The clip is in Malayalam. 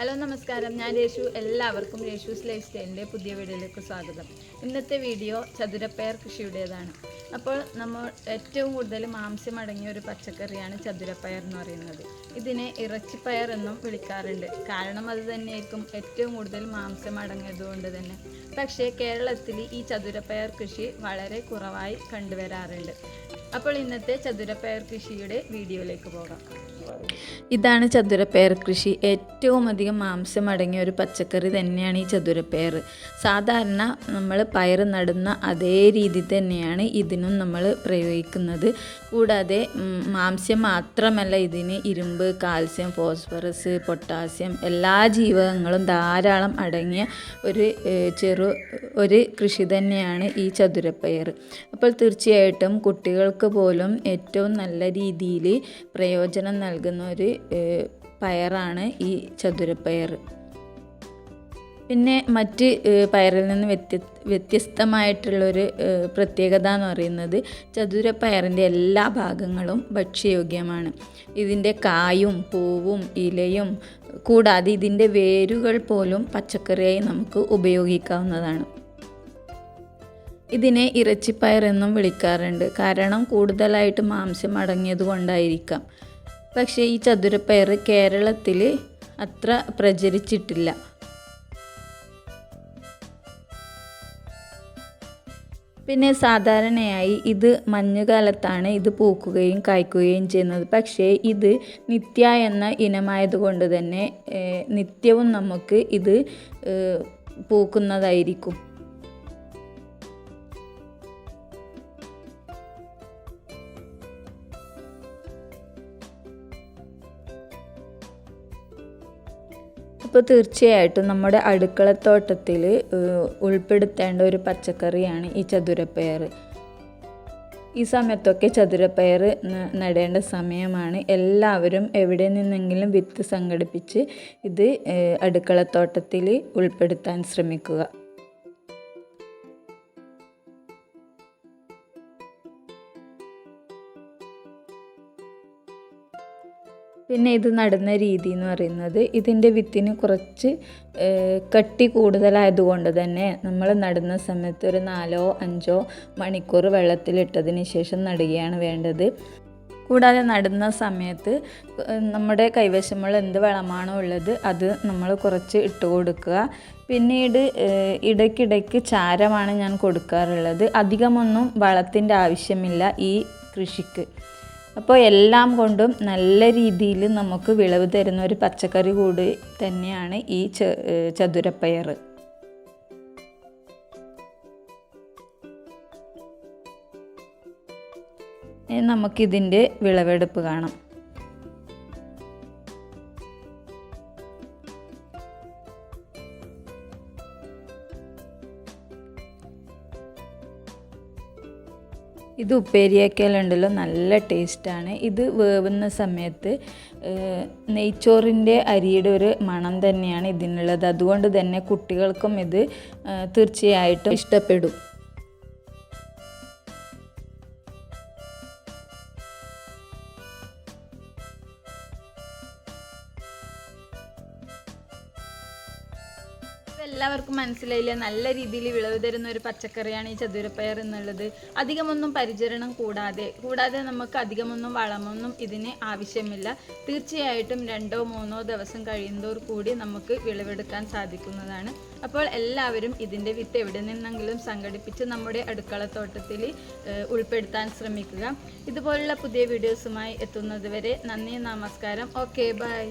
ഹലോ നമസ്കാരം. ഞാൻ രേഷു എല്ലാവർക്കും രേഷൂസ് ലൈഫ് സ്റ്റൈലിന്റെ പുതിയ വീഡിയോയിലേക്ക് സ്വാഗതം. ഇന്നത്തെ വീഡിയോ ചതുരപ്പയർ കൃഷിയുടേതാണ്. അപ്പോൾ നമ്മൾ ഏറ്റവും കൂടുതൽ മാംസ്യം അടങ്ങിയ ഒരു പച്ചക്കറിയാണ് ചതുരപ്പയർ എന്ന് പറയുന്നത്. ഇതിനെ ഇറച്ചിപ്പയർ എന്നും വിളിക്കാറുണ്ട്. കാരണം അത് തന്നെയായിരിക്കും ഏറ്റവും കൂടുതൽ മാംസം അടങ്ങിയതുകൊണ്ട് തന്നെ. പക്ഷേ കേരളത്തിൽ ഈ ചതുരപ്പയർ കൃഷി വളരെ കുറവായി കണ്ടുവരാറുണ്ട്. അപ്പോൾ ഇന്നത്തെ ചതുരപ്പയർ കൃഷിയുടെ വീഡിയോയിലേക്ക് പോകാം. ഇതാണ് ചതുരപ്പയർ കൃഷി. ഏറ്റവും അധികം മാംസം അടങ്ങിയ ഒരു പച്ചക്കറി തന്നെയാണ് ഈ ചതുരപ്പയർ. സാധാരണ നമ്മൾ പയർ നടുന്ന അതേ രീതി തന്നെയാണ് ഇതിനും നമ്മൾ പ്രയോഗിക്കുന്നത്. കൂടാതെ മാംസ്യം മാത്രമല്ല ഇതിന് ഇരുമ്പ് കാൽസ്യം ഫോസ്ഫറസ് പൊട്ടാസ്യം എല്ലാ ജീവകങ്ങളും ധാരാളം അടങ്ങിയ ഒരു ചെറു ഒരു കൃഷി തന്നെയാണ് ഈ ചതുരപ്പയർ. അപ്പോൾ തീർച്ചയായിട്ടും കുട്ടികൾക്ക് പോലും ഏറ്റവും നല്ല രീതിയിൽ പ്രയോജനം നൽകുന്ന ഒരു പയറാണ് ഈ ചതുരപ്പയർ. പിന്നെ മറ്റ് പയറിൽ നിന്ന് വ്യത്യ വ്യത്യസ്തമായിട്ടുള്ളൊരു പ്രത്യേകത എന്ന് പറയുന്നത് ചതുരപ്പയറിന്റെ എല്ലാ ഭാഗങ്ങളും ഭക്ഷ്യയോഗ്യമാണ്. ഇതിന്റെ കായും പൂവും ഇലയും കൂടാതെ ഇതിന്റെ വേരുകൾ പോലും പച്ചക്കറിയായി നമുക്ക് ഉപയോഗിക്കാവുന്നതാണ്. ഇതിനെ ഇറച്ചിപ്പയർ എന്നും വിളിക്കാറുണ്ട്. കാരണം കൂടുതലായിട്ട് മാംസം അടങ്ങിയത് കൊണ്ടായിരിക്കാം. പക്ഷേ ഈ ചതുരപ്പയർ കേരളത്തിൽ അത്ര പ്രചരിച്ചിട്ടില്ല. പിന്നെ സാധാരണയായി ഇത് മഞ്ഞുകാലത്താണ് ഇത് പൂക്കുകയും കായ്ക്കുകയും ചെയ്യുന്നത്. പക്ഷേ ഇത് നിത്യ എന്ന ഇനമായതുകൊണ്ട് തന്നെ നിത്യവും നമുക്ക് ഇത് പൂക്കുന്നതായിരിക്കും. അപ്പോൾ തീർച്ചയായിട്ടും നമ്മുടെ അടുക്കളത്തോട്ടത്തിൽ ഉൾപ്പെടുത്തേണ്ട ഒരു പച്ചക്കറിയാണ് ഈ ചതുരപ്പയർ. ഈ സമയത്തൊക്കെ ചതുരപ്പയർ നടേണ്ട സമയമാണ്. എല്ലാവരും എവിടെ നിന്നെങ്കിലും വിത്ത് സംഘടിപ്പിച്ച് ഇത് അടുക്കളത്തോട്ടത്തിൽ ഉൾപ്പെടുത്താൻ ശ്രമിക്കുക. പിന്നെ ഇത് നടുന്ന രീതി എന്ന് പറയുന്നത് ഇതിന്റെ വിത്തിന് കുറച്ച് കട്ടി കൂടുതലായതുകൊണ്ട് തന്നെ നമ്മൾ നടുന്ന സമയത്ത് ഒരു നാലോ അഞ്ചോ മണിക്കൂർ വെള്ളത്തിലിട്ടതിന് ശേഷം നടുകയാണ് വേണ്ടത്. കൂടാതെ നടുന്ന സമയത്ത് നമ്മുടെ കൈവശമുള്ള എന്ത് വളമാണോ ഉള്ളത് അത് നമ്മൾ കുറച്ച് ഇട്ട് കൊടുക്കുക. പിന്നീട് ഇടയ്ക്കിടയ്ക്ക് ചാരമാണ് ഞാൻ കൊടുക്കാറുള്ളത്. അധികമൊന്നും വളത്തിന്റെ ആവശ്യമില്ല ഈ കൃഷിക്ക്. അപ്പോൾ എല്ലാം കൊണ്ടും നല്ല രീതിയിൽ നമുക്ക് വിളവ് തരുന്ന ഒരു പച്ചക്കറി കൂടി തന്നെയാണ് ഈ ചതുരപ്പയർ നമുക്കിതിന്റെ വിളവെടുപ്പ് കാണാം. ഇത് ഉപ്പേരിയാക്കിയാലുണ്ടല്ലോ നല്ല ടേസ്റ്റാണ്. ഇത് വേവുന്ന സമയത്ത് നെയ്ച്ചോറിന്റെ അരിയുടെ ഒരു മണം തന്നെയാണ് ഇതിനുള്ളത്. അതുകൊണ്ട് തന്നെ കുട്ടികൾക്കും ഇത് തീർച്ചയായിട്ടും ഇഷ്ടപ്പെടും. എല്ലാവർക്കും മനസ്സിലായില്ല? നല്ല രീതിയിൽ വിളവ് തരുന്ന ഒരു പച്ചക്കറിയാണ് ഈ ചതുരപ്പയർ എന്നുള്ളത്. അധികമൊന്നും പരിചരണം കൂടാതെ കൂടാതെ നമുക്ക് അധികമൊന്നും വളമൊന്നും ഇതിന് ആവശ്യമില്ല. തീർച്ചയായിട്ടും രണ്ടോ മൂന്നോ ദിവസം കഴിയുന്നതോർ കൂടി നമുക്ക് വിളവെടുക്കാൻ സാധിക്കുന്നതാണ്. അപ്പോൾ എല്ലാവരും ഇതിന്റെ വിത്ത് എവിടെ നിന്നെങ്കിലും സംഘടിപ്പിച്ച് നമ്മുടെ അടുക്കളത്തോട്ടത്തിൽ ഉൾപ്പെടുത്താൻ ശ്രമിക്കുക. ഇതുപോലുള്ള പുതിയ വീഡിയോസുമായി എത്തുന്നത് വരെ നന്ദി നമസ്കാരം. Okay bye.